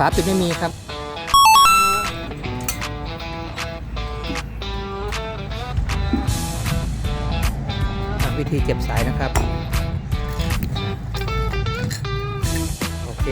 ฝาปิดไม่มีครับทำวิธีเก็บสายนะครับ โอเค